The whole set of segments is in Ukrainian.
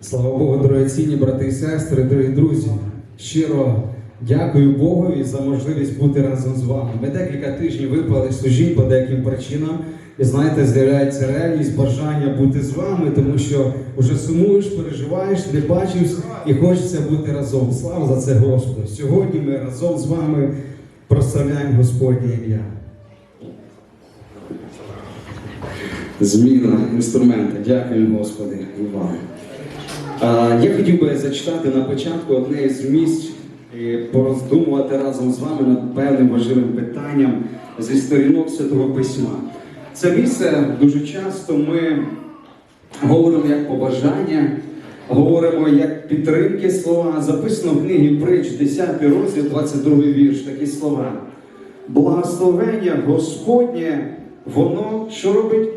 Слава Богу, дорогоцінні брати і сестри, дорогі друзі. Щиро дякую Богові за можливість бути разом з вами. Ми декілька тижнів випали служінь по деяким причинам. І знаєте, з'являється реальність, бажання бути з вами, тому що вже сумуєш, переживаєш, не бачився і хочеться бути разом. Слава за це Господу. Сьогодні ми разом з вами прославляємо Господнє ім'я. Зміна інструмента. Дякую, Господи, і вам. Я хотів би зачитати на початку одне із місць і пороздумувати разом з вами над певним важливим питанням зі сторінок Святого Письма. Це місце дуже часто ми говоримо як побажання, говоримо як підтримки слова. Записано в книгі Притч, 10 розділ, 22 вірш, такі слова. Благословення Господнє, воно що робить?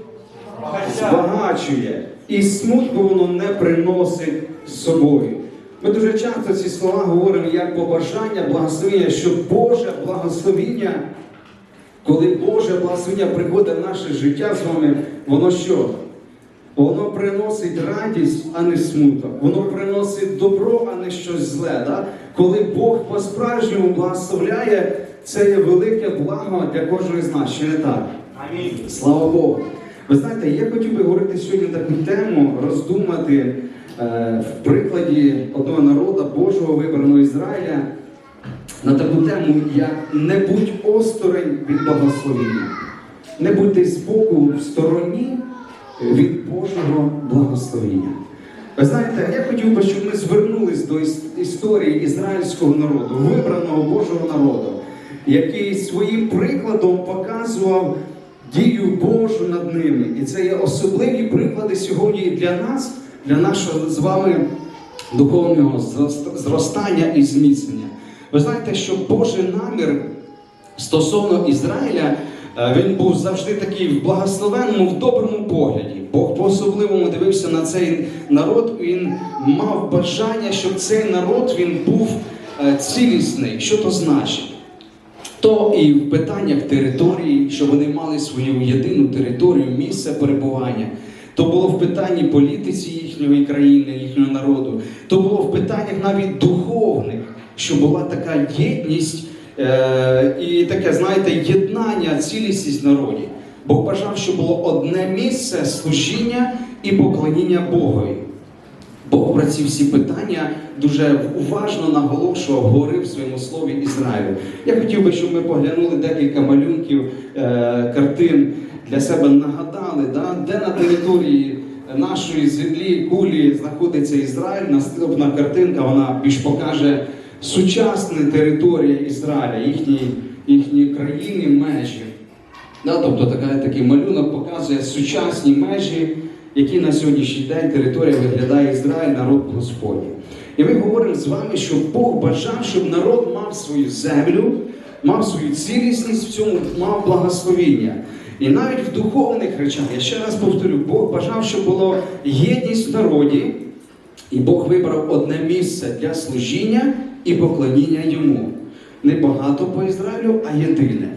збагачує, і смутку воно не приносить з собою. Ми дуже часто ці слова говоримо як побажання, благословення, що Боже благословіння, коли Боже благословення приходить в наше життя з вами, воно що? Воно приносить радість, а не смуток. Воно приносить добро, а не щось зле. Да? Коли Бог по-справжньому благословляє, це є велике благо для кожного з нас. Чи не так? Амінь. Слава Богу. Ви знаєте, я хотів би говорити сьогодні таку тему, роздумати е, в прикладі одного народу Божого вибраного Ізраїля на таку тему, як не будь осторонь від благословення. Не будьте збоку в стороні від Божого благословення. Ви знаєте, я хотів би, щоб ми звернулись до історії ізраїльського народу, вибраного Божого народу, який своїм прикладом показував дію Божу над ними. І це є особливі приклади сьогодні для нас, для нашого з вами духовного зростання і зміцнення. Ви знаєте, що Божий намір стосовно Ізраїля, е, він був завжди такий в благословенному, в доброму погляді. Бог по-особливому дивився на цей народ, він мав бажання, щоб цей народ він був е, цілісний. Що то значить? То і в питаннях території, щоб вони мали свою єдину територію, місце перебування. То було в питанні політиці їхньої країни, їхнього народу, то було в питаннях навіть духовних, що була така єдність е- і таке, знаєте, єднання, цілісність в народі. Бог бажав, щоб було одне місце служіння і поклоніння Богові. Бог про ці всі питання дуже уважно наголошував, говорив в своєму слові Ізраїлю. Я хотів би, щоб ми поглянули декілька малюнків, е, картин для себе нагадали, да, де на території нашої землі, кулі знаходиться Ізраїль. Наступна картинка вона більш покаже сучасну територію Ізраїля, їхні, їхні країни, межі. Да, тобто така, такий малюнок показує сучасні межі, які на сьогоднішній день територія виглядає Ізраїль, народ Господній. І ми говоримо з вами, що Бог бажав, щоб народ мав свою землю, мав свою цілісність, в цьому мав благословіння. І навіть в духовних речах, я ще раз повторю, Бог бажав, щоб було єдність в народі, і Бог вибрав одне місце для служіння і поклоніння йому. Не багато по Ізраїлю, а єдине.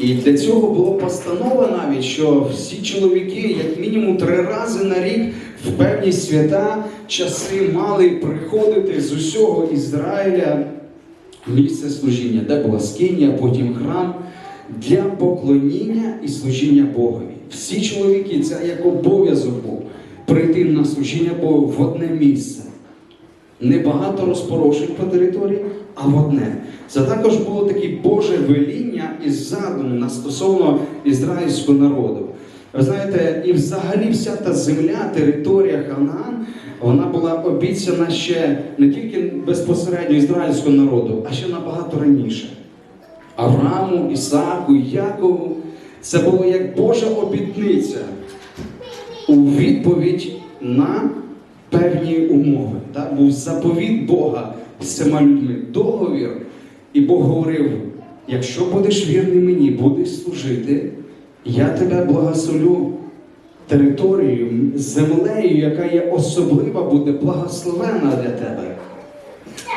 І для цього була постанова навіть, що всі чоловіки, як мінімум три рази на рік, в певні свята часи мали приходити з усього Ізраїля в місце служіння, де була скинія, потім храм для поклоніння і служіння Богові. Всі чоловіки, це як обов'язок був прийти на служіння Богу в одне місце. Не багато розпорошень по території, а в одне. Це також було таке Боже веління і задум стосовно ізраїльського народу. Ви знаєте, і взагалі вся та земля, територія Ханаан, вона була обіцяна ще не тільки безпосередньо ізраїльського народу, а ще набагато раніше. Аврааму, Ісааку, Якову. Це було як Божа обітниця у відповідь на певні умови. Так? Був заповіт Бога з цими людьми, договір. І Бог говорив: якщо будеш вірний мені, будеш служити, я тебе благословлю територією, землею, яка є особлива, буде благословена для тебе.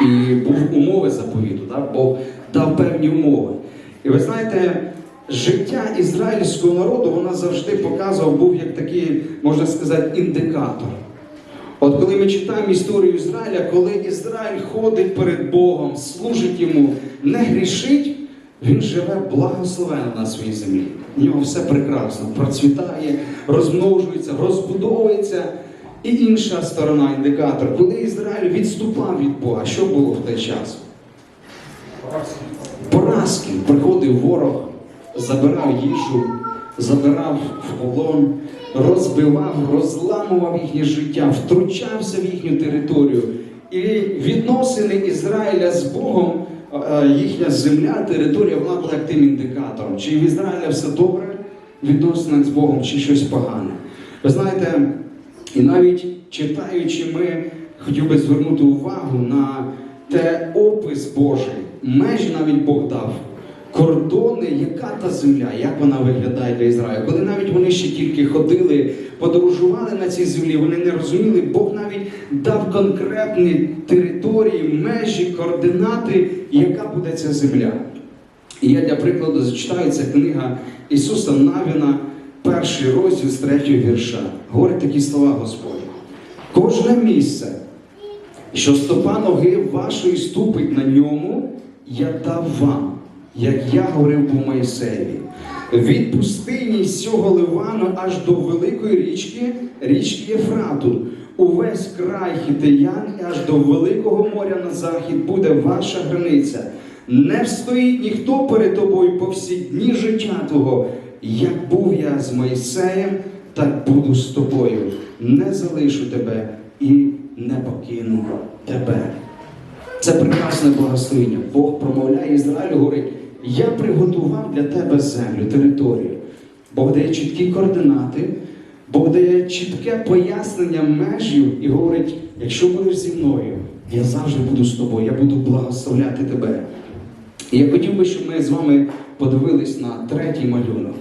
І був умови заповіту, так? Бог дав певні умови. І ви знаєте, життя ізраїльського народу вона завжди показував, був як такий, можна сказати, індикатор. От коли ми читаємо історію Ізраїля, коли Ізраїль ходить перед Богом, служить йому, не грішить, він живе благословенно на своїй землі. У нього все прекрасно, процвітає, розмножується, розбудовується. І інша сторона індикатор, коли Ізраїль відступав від Бога, що було в той час? Поразки. Приходив ворог, забирав їжу, забирав в полон, розбивав, розламував їхнє життя, втручався в їхню територію. І відносини Ізраїля з Богом, їхня земля, територія, вона була тим індикатором. Чи в Ізраїля все добре в з Богом, чи щось погане. Ви знаєте, і навіть читаючи, ми хотів би звернути увагу на те опис Божий, межі навіть Бог дав, кордони, яка та земля, як вона виглядає для Ізраїля. Коли навіть вони ще тільки ходили, подорожували на цій землі, вони не розуміли, Бог навіть дав конкретні території, межі, координати, яка буде ця земля. І я для прикладу зачитаю ця книга Ісуса Навіна, перший розділ з третього вірша. Говорить такі слова Господь. Кожне місце, що стопа ноги вашої ступить на ньому, я дав вам, як я говорив по Моїсеєві. Від пустині з цього Ливану аж до великої річки, річки Єфрату. Увесь край хітеян і аж до Великого моря на захід буде ваша границя. Не встоїть ніхто перед тобою по всі дні життя твого. Як був я з Моїсеєм, так буду з тобою. Не залишу тебе і не покину тебе. Це прекрасне благословення. Бог промовляє Ізраїлю, говорить, я приготував для тебе землю, територію. Бог дає чіткі координати, Бог дає чітке пояснення межів і говорить, якщо будеш зі мною, я завжди буду з тобою, я буду благословляти тебе. І я хотів би, щоб ми з вами подивились на третій малюнок.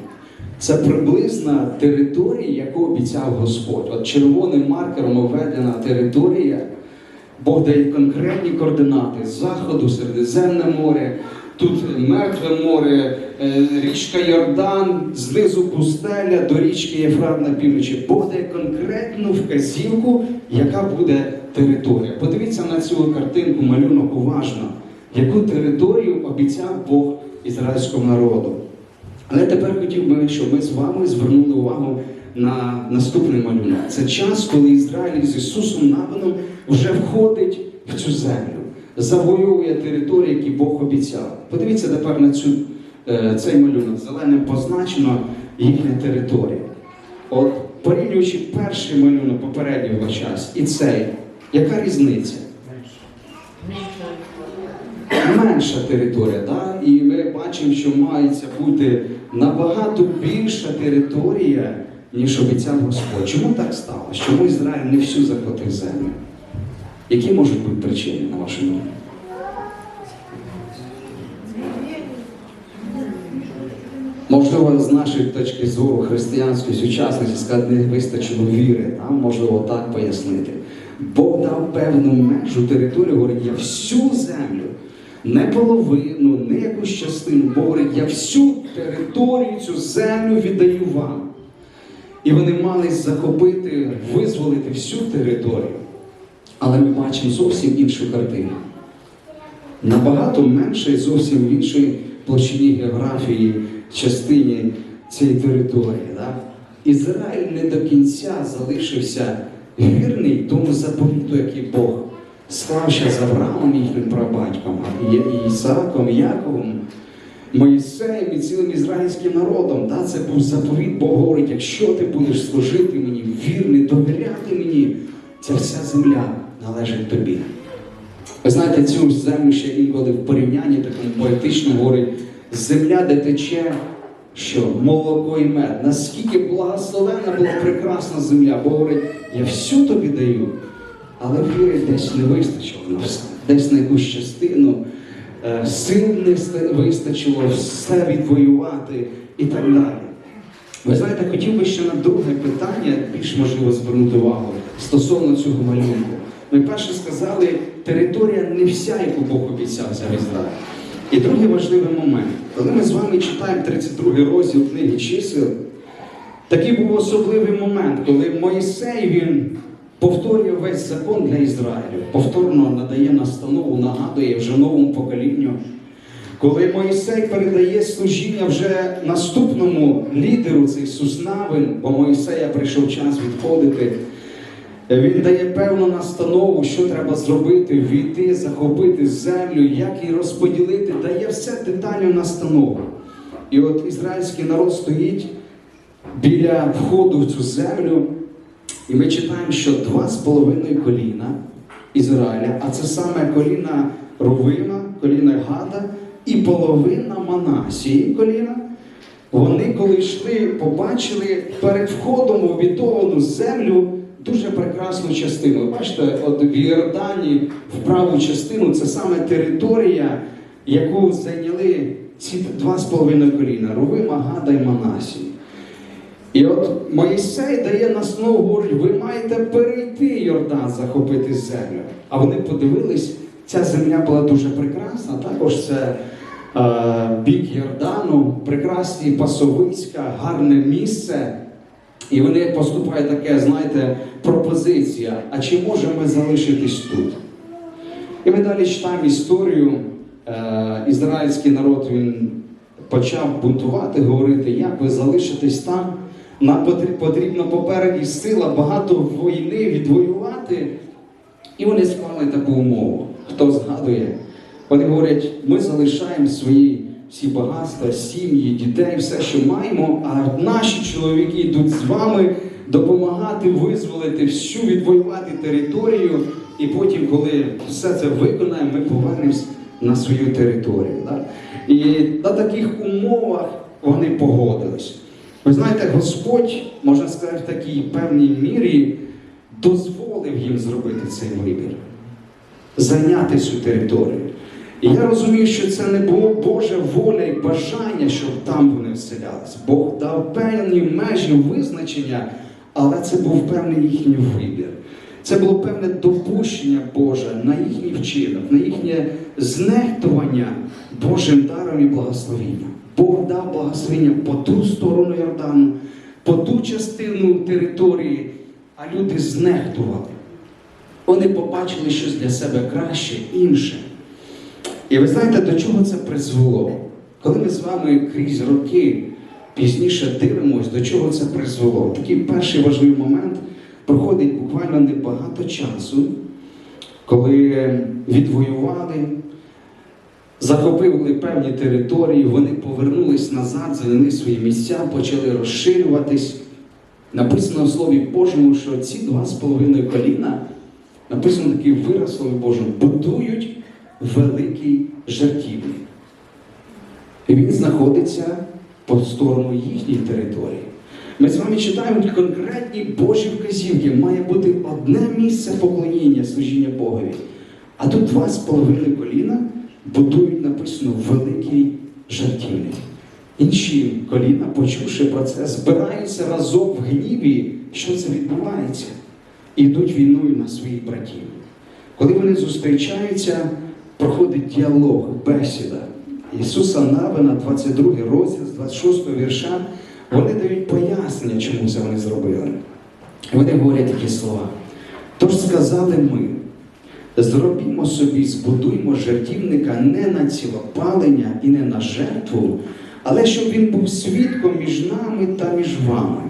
Це приблизна територія, яку обіцяв Господь. От червоним маркером обведена територія. Бог дає конкретні координати заходу, Середземне море, тут мертве море, е, річка Йордан, знизу пустеля до річки Єфрат на півночі. Бог дає конкретну вказівку, яка буде територія. Подивіться на цю картинку, малюнок уважно, яку територію обіцяв Бог ізраїльському народу. Але тепер хотів би, щоб ми з вами звернули увагу на наступний малюнок. Це час, коли Ізраїль з Ісусом Навином вже входить в цю землю, завоює території, які Бог обіцяв. Подивіться тепер на цю, е, цей малюнок. Зеленим позначено їхня територія. От порівнюючи перший малюнок попереднього час і цей, яка різниця? менша територія, да? і ми бачимо, що мається бути набагато більша територія, ніж обіцяв Господь. Чому так сталося? Чому Ізраїль не всю захватив землю? Які можуть бути причини, на вашу думку? Можливо, з нашої точки зору християнської сучасності сказати, не вистачило віри, а можливо так пояснити. Бог дав певну межу територію, говорить, я всю землю, не половину, не якусь частину, Бог говорить, я всю територію, цю землю віддаю вам. І вони мали захопити, визволити всю територію. Але ми бачимо зовсім іншу картину. Набагато менше зовсім в іншій площині географії, частині цієї території. Да? Ізраїль не до кінця залишився вірний тому заповіту, який Бог склав ще з Авраамом, їхнім прабатьком, Ісааком, Яковом, Моїсеєм і цілим ізраїльським народом. Да? Це був заповіт, Бог говорить, якщо ти будеш служити мені, вірний, довіряти мені, ця вся земля належить тобі. Ви знаєте, цю землю ще інколи в порівнянні такому поетичному говорить, земля, де тече що молоко і мед. Наскільки благословенна була прекрасна земля, бо говорить, я всю тобі даю, але віри десь не вистачило десь на якусь частину, е, сил не вистачило все відвоювати і так далі. Ви знаєте, хотів би ще на друге питання більш можливо звернути увагу стосовно цього малюнку. Ми перше сказали, територія не вся, яку Бог обіцяв за Ізраїль. І другий важливий момент, коли ми з вами читаємо 32 розділ книги чисел, такий був особливий момент, коли Моїсей він повторює весь закон для Ізраїлю, повторно надає настанову, нагадує вже новому поколінню. Коли Моїсей передає служіння вже наступному лідеру цей Суснавин, бо Моїсея прийшов час відходити, він дає певну настанову, що треба зробити, війти, захопити землю, як її розподілити, дає все детальну настанову. І от ізраїльський народ стоїть біля входу в цю землю, і ми читаємо, що два з половиною коліна Ізраїля, а це саме коліна Рувима, коліна Гада і половина Манасії коліна. Вони, коли йшли, побачили перед входом у обітовану землю дуже прекрасну частину. Бачите, от в Йордані, в праву частину, це саме територія, яку зайняли ці два з половиною коліна Рувима, Гада і Манасії. І от Моїсей дає настанову, говорить, ви маєте перейти Йордан, захопити землю. А вони подивились, ця земля була дуже прекрасна. Також це е, бік Йордану, прекрасні пасовиська, гарне місце. І вони поступають таке, знаєте, пропозиція. А чи можемо ми залишитись тут? І ми далі читаємо історію. Е, ізраїльський народ він почав бунтувати, говорити, як ви залишитесь там. Нам потр- потрібно попереді сила, багато війни відвоювати. І вони склали таку умову. Хто згадує? Вони говорять, ми залишаємо свої всі багатства, сім'ї, дітей, все, що маємо, а наші чоловіки йдуть з вами допомагати визволити всю відвоювати територію. І потім, коли все це виконаємо, ми повернемось на свою територію. Да? І на таких умовах вони погодились. Ви знаєте, Господь, можна сказати, в такій певній мірі дозволив їм зробити цей вибір, зайняти цю територію. І я розумію, що це не було Божа воля і бажання, щоб там вони вселялися. Бог дав певні межі визначення, але це був певний їхній вибір. Це було певне допущення Боже на їхній вчинок, на їхнє знехтування Божим даром і благословенням. Бог дав благословення по ту сторону Йордану, по ту частину території, а люди знехтували. Вони побачили щось для себе краще, інше. І ви знаєте, до чого це призвело? Коли ми з вами крізь роки пізніше дивимося, до чого це призвело. Такий перший важливий момент проходить буквально небагато часу, коли відвоювали, захопили певні території, вони повернулись назад, зайняли свої місця, почали розширюватись. Написано в Слові Божому, що ці два з половиною коліна, написано такий вираз Слові Божому, будують великий жертівник. І він знаходиться по сторону їхньої території. Ми з вами читаємо конкретні Божі вказівки. Має бути одне місце поклоніння, служіння Богові. А тут два з половиною коліна будують написано великий жертівник. Інші коліна, почувши про це, збираються разом в гніві, що це відбувається, і йдуть війною на своїх братів. Коли вони зустрічаються, проходить діалог, бесіда. Ісуса Навина, 22 розділ, з 26 вірша, вони дають пояснення, чому це вони зробили. Вони говорять такі слова. Тож сказали ми, зробімо собі, збудуймо жертівника не на цілопалення і не на жертву, але щоб він був свідком між нами та між вами,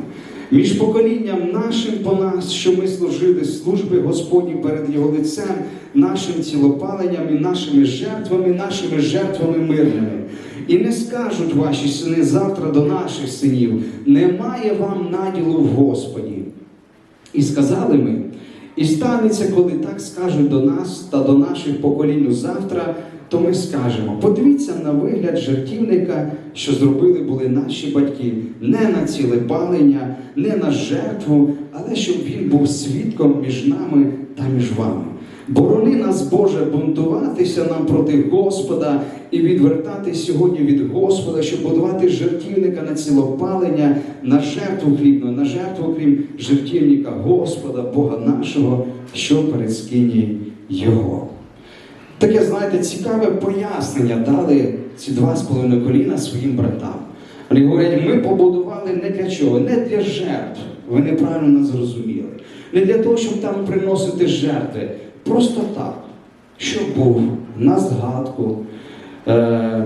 між поколінням нашим по нас, що ми служили служби Господні перед Його лицем, нашим цілопаленням і нашими жертвами, нашими жертвами мирними. І не скажуть ваші сини завтра до наших синів, немає вам наділу в Господі. І сказали ми, і станеться, коли так скажуть до нас та до наших поколінь завтра, то ми скажемо: подивіться на вигляд жертівника, що зробили були наші батьки, не на ціле палення, не на жертву, але щоб він був свідком між нами та між вами. Борони нас, Боже, бунтуватися нам проти Господа і відвертати сьогодні від Господа, щоб будувати жертівника на цілопалення, на жертву хлібну, на жертву, крім жертівника Господа, Бога нашого, що перед скині Його. Таке, знаєте, цікаве пояснення дали ці два з половиною коліна своїм братам. Вони говорять, ми побудували не для чого, не для жертв. Ви неправильно нас зрозуміли. не для того, щоб там приносити жертви. Просто так, щоб був на згадку. Е,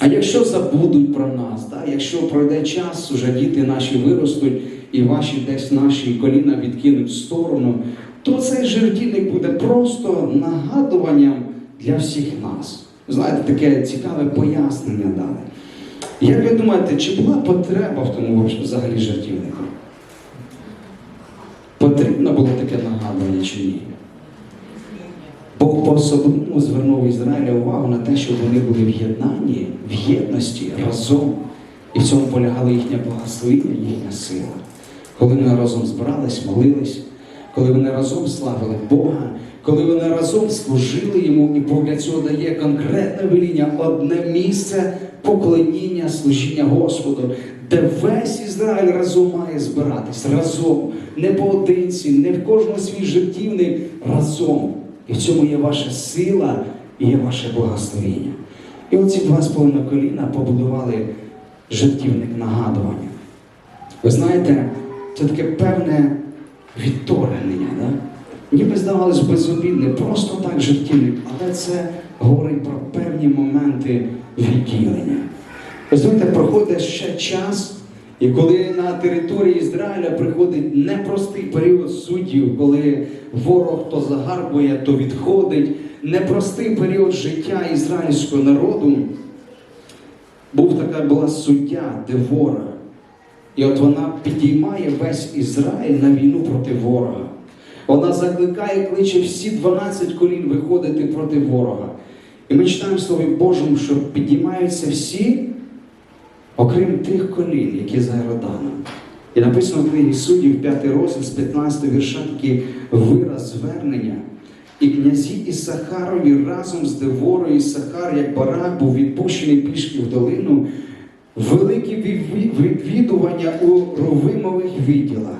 а якщо забудуть про нас, да? якщо пройде час, уже діти наші виростуть і ваші десь наші коліна відкинуть в сторону, то цей жертівник буде просто нагадуванням для всіх нас. Знаєте, таке цікаве пояснення дали. Як ви думаєте, чи була потреба в тому взагалі жертівнику? Потрібно було таке нагадування чи ні? Бог по-особливому звернув Ізраїля увагу на те, щоб вони були в єднанні, в єдності разом. І в цьому полягало їхнє благословіння, їхня сила. Коли вони разом збирались, молились, коли вони разом славили Бога, коли вони разом служили йому, і Бог для цього дає конкретне веління, одне місце поклоніння, служіння Господу, де весь Ізраїль разом має збиратись, разом, не поодинці, не в кожного свій жертівник, разом. І в цьому є ваша сила і є ваше благословіння. І оці два з половиною коліна побудували жертівник нагадування. Ви знаєте, це таке певне відторгнення. Да? Ніби здавалось безобідне, просто так жертівник, але це говорить про певні моменти відділення. Знаєте, проходить ще час, і коли на території Ізраїля приходить непростий період суддів, коли ворог то загарбує, то відходить, непростий період життя ізраїльського народу, був така була суддя Девора. І от вона підіймає весь Ізраїль на війну проти ворога. Вона закликає, кличе всі 12 колін виходити проти ворога. І ми читаємо Слові Божому, що підіймаються всі, окрім тих колін, які за Йорданом. І написано в книгі суддів, 5 розділ з 15 вірша такий вираз звернення. І князі Ісахарові разом з Деворою Ісахар, як барак, був відпущений пішки в долину, великі відвідування у ровимових відділах.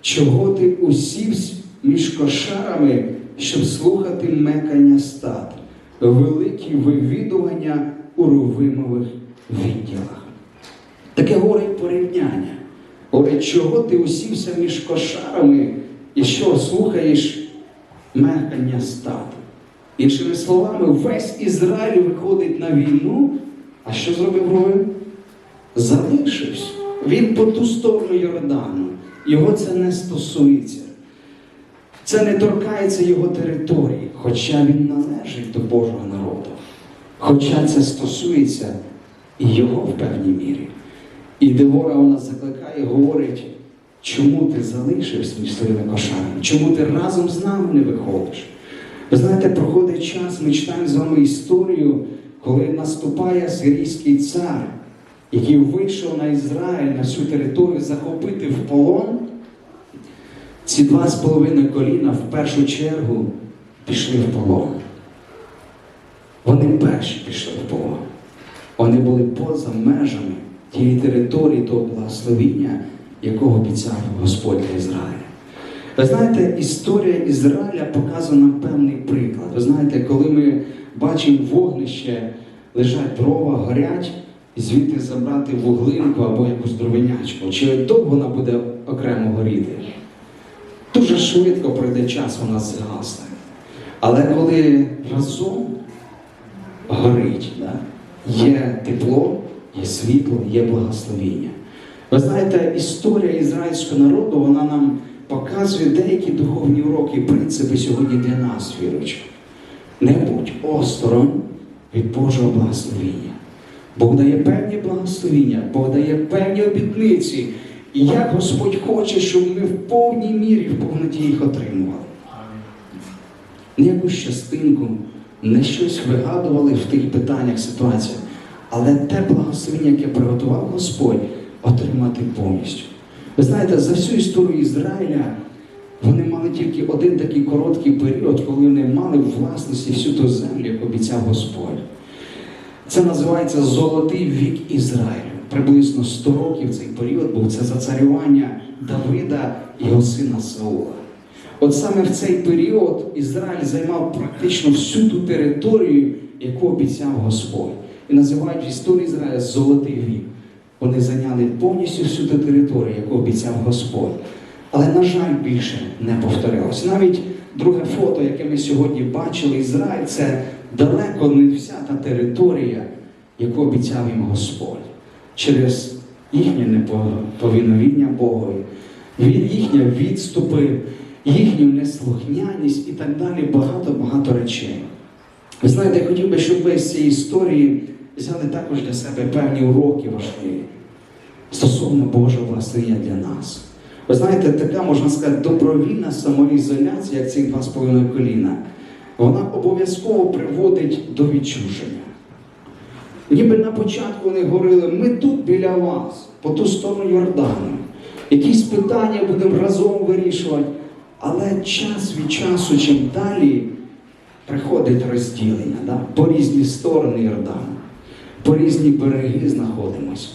Чого ти усівсь між кошарами, щоб слухати мекання стад? Великі вивідування у ровимових відділах. Таке говорить порівняння. Говорить, чого ти усівся між кошарами і що слухаєш мекання стад? Іншими словами, весь Ізраїль виходить на війну, а що зробив Ровим? Залишився. Він по ту сторону Йордану. Його це не стосується. Це не торкається його території, хоча він належить до Божого народу. Хоча це стосується і його в певній мірі. І Девора вона закликає, говорить, чому ти залишився між своїми кошарами? Чому ти разом з нами не виходиш? Ви знаєте, проходить час, ми читаємо з вами історію, коли наступає сирійський цар, який вийшов на Ізраїль, на всю територію захопити в полон. Ці два з половиною коліна в першу чергу пішли в полон. Вони перші пішли в полон. Вони були поза межами тієї території того благословіння, якого обіцяв Господь для Ізраїля. Ви знаєте, історія Ізраїля показує нам певний приклад. Ви знаєте, коли ми бачимо вогнище, лежать дрова, горять, звідти забрати вуглинку або якусь дровинячку, чи довго вона буде окремо горіти? Дуже швидко пройде час, вона згасне. Але коли разом горить, да? є тепло, є світло, є благословіння. Ви знаєте, історія ізраїльського народу, вона нам показує деякі духовні уроки і принципи сьогодні для нас, віруючих. Не будь осторонь від Божого благословіння. Бог дає певні благословіння, Бог дає певні обітниці. І як Господь хоче, щоб ми в повній мірі, в повноті їх отримували. Не якусь частинку, не щось вигадували в тих питаннях, ситуаціях, але те благословення, яке приготував Господь, отримати повністю. Ви знаєте, за всю історію Ізраїля вони мали тільки один такий короткий період, коли вони мали в власності всю ту землю, як обіцяв Господь. Це називається Золотий вік Ізраїлю. Приблизно 100 років цей період був це за царювання Давида і його сина Саула. От саме в цей період Ізраїль займав практично всю ту територію, яку обіцяв Господь. І називають в історії Ізраїля Золотий вік. Вони зайняли повністю всю ту територію, яку обіцяв Господь. Але, на жаль, більше не повторилось. Навіть друге фото, яке ми сьогодні бачили, Ізраїль це далеко не вся та територія, яку обіцяв їм Господь. Через їхнє неповиновіння Богові, їхні відступи, їхню неслухняність і так далі багато-багато речей. Ви знаєте, я хотів би, щоб ви з цієї історії взяли також для себе певні уроки важливі стосовно Божого благословення для нас. Ви знаєте, така, можна сказати, добровільна самоізоляція, як ці два з половиною коліна, вона обов'язково приводить до відчуження. Ніби на початку вони говорили, ми тут біля вас, по ту сторону Йордану. Якісь питання будемо разом вирішувати. Але час від часу, чим далі приходить розділення, да? по різні сторони Йордану, по різні береги знаходимося.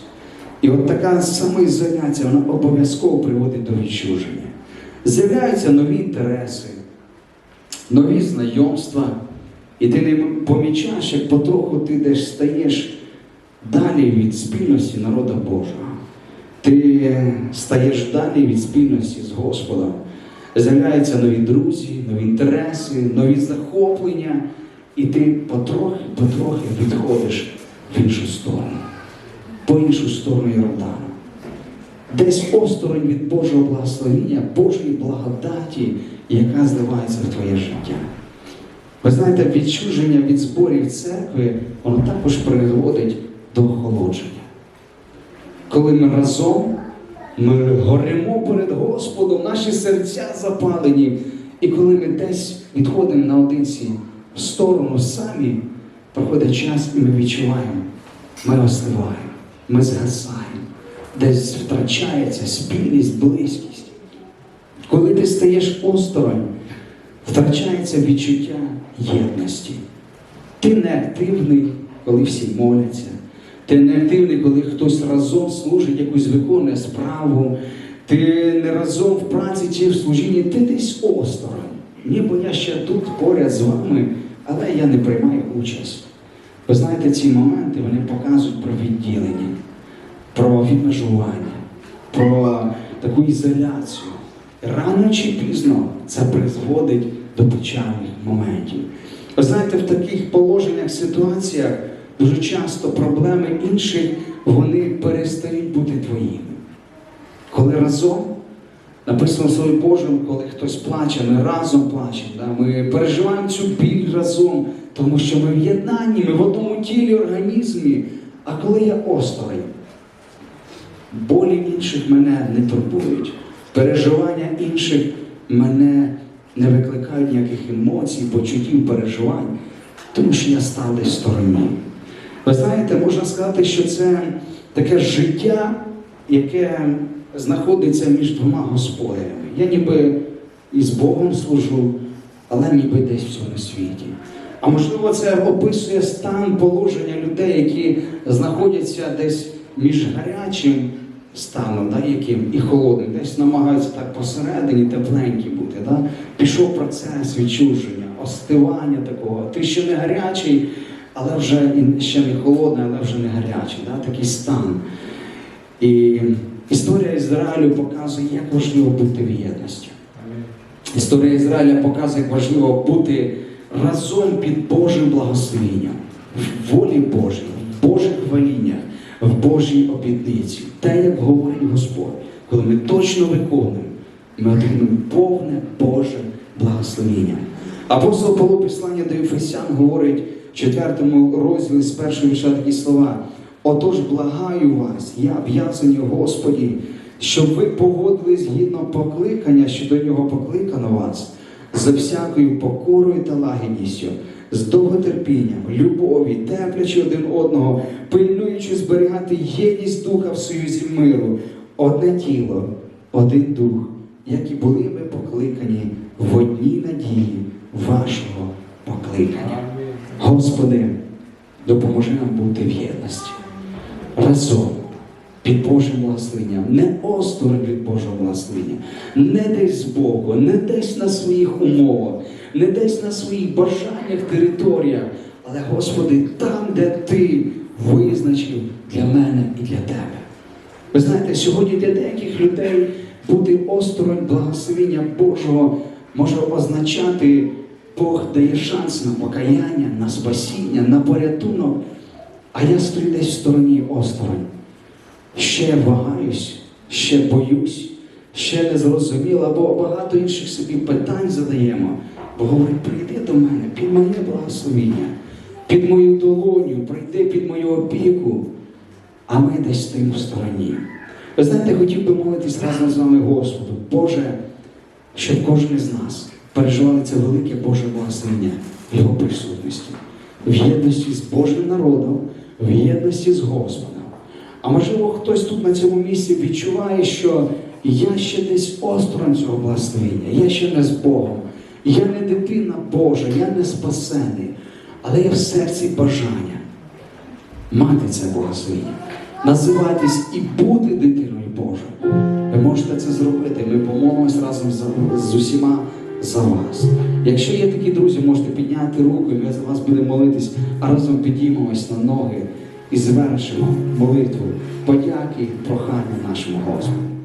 І от така самоізоляція, вона обов'язково приводить до відчуження. З'являються нові інтереси, нові знайомства, і ти не помічаєш, як потроху ти десь стаєш далі від спільності народа Божого. Ти стаєш далі від спільності з Господом. З'являються нові друзі, нові інтереси, нові захоплення, і ти потрохи, потрохи відходиш в іншу сторону, по іншу сторону Йордану. Десь осторонь від Божого благословення, Божої благодаті, яка зливається в твоє життя. Ви знаєте, відчуження від зборів церкви, воно також приводить до охолодження. Коли ми разом, ми горимо перед Господом, наші серця запалені. І коли ми десь відходимо наодинці в сторону самі, проходить час і ми відчуваємо, ми остиваємо, ми згасаємо, десь втрачається спільність, близькість. Коли ти стаєш осторонь, втрачається відчуття єдності. Ти не активний, коли всі моляться. Ти не активний, коли хтось разом служить якусь виконує справу. Ти не разом в праці чи в служінні, ти десь осторонь. Ніби я ще тут поряд з вами, але я не приймаю участь. Ви знаєте, ці моменти вони показують про відділення, про відмежування, про таку ізоляцію. Рано чи пізно це призводить до печальних моментів. Ви знаєте, в таких положеннях, ситуаціях дуже часто проблеми інших вони перестають бути твоїми. Коли разом, написано Слові Божому, коли хтось плаче, ми разом плачемо, да? ми переживаємо цю біль разом, тому що ми в єднанні, ми в одному тілі, організмі. А коли я осторонь, болі інших мене не турбують, переживання інших мене не викликають ніяких емоцій, почуттів, переживань, тому що я став десь в стороні. Ви знаєте, можна сказати, що це таке життя, яке знаходиться між двома господарями. Я ніби і з Богом служу, але ніби десь в цьому світі. А можливо, це описує стан положення людей, які знаходяться десь між гарячим станом, да, яким і холодним, десь намагаються так посередині тепленькі бути. Да? Пішов процес відчуження, остивання такого. Ти ще не гарячий, але вже ще не холодний, але вже не гарячий. Да? Такий стан. І історія Ізраїлю показує, як важливо бути в єдності. Історія Ізраїля показує, як важливо бути разом під Божим благословенням, в волі Божій, в Божих хваліннях, в Божій обітниці. Те, як говорить Господь, коли ми точно виконуємо, ми отримуємо повне Боже благословення. Апостол Павло Послання до Ефесян говорить в 4 розділі з вірша такі слова. Отож, благаю вас, я в'язані Господі, щоб ви поводились згідно покликання, що до нього покликано вас, за всякою покорою та лагідністю, з довготерпінням, любові, теплячи один одного, пильнуючи зберігати єдність духа в союзі миру, одне тіло, один дух, як і були ви покликані в одній надії вашого покликання. Господи, допоможи нам бути в єдності. Разом під Божим благословенням, не осторонь від Божого благословення, не десь збоку, не десь на своїх умовах, не десь на своїх бажаннях, територіях, але, Господи, там, де Ти визначив для мене і для Тебе. Ви знаєте, сьогодні для деяких людей бути осторонь благословення Божого може означати, Бог дає шанс на покаяння, на спасіння, на порятунок, а я стою десь в стороні осторонь. Ще вагаюсь, ще боюсь, ще не зрозуміло, або багато інших собі питань задаємо. Бо говорить, прийди до мене під моє благословіння, під мою долоню, прийди під мою опіку, а ми десь стоїмо в стороні. Ви знаєте, хотів би молитись разом з вами Господу, Боже, щоб кожен із нас переживали це велике Боже благословення в Його присутності, в єдності з Божим народом, в єдності з Господом. А можливо, хтось тут на цьому місці відчуває, що я ще десь осторонь цього благословення, я ще не з Богом, я не дитина Божа, я не спасений, але є в серці бажання мати це благословення, називатись і бути дитиною Божою. Ви можете це зробити. Ми помолимось разом з, усіма за вас. Якщо є такі друзі, можете підняти руку, і ми за вас будемо молитись, а разом підіймемось на ноги і звершимо молитву подяки, прохання нашому Господу.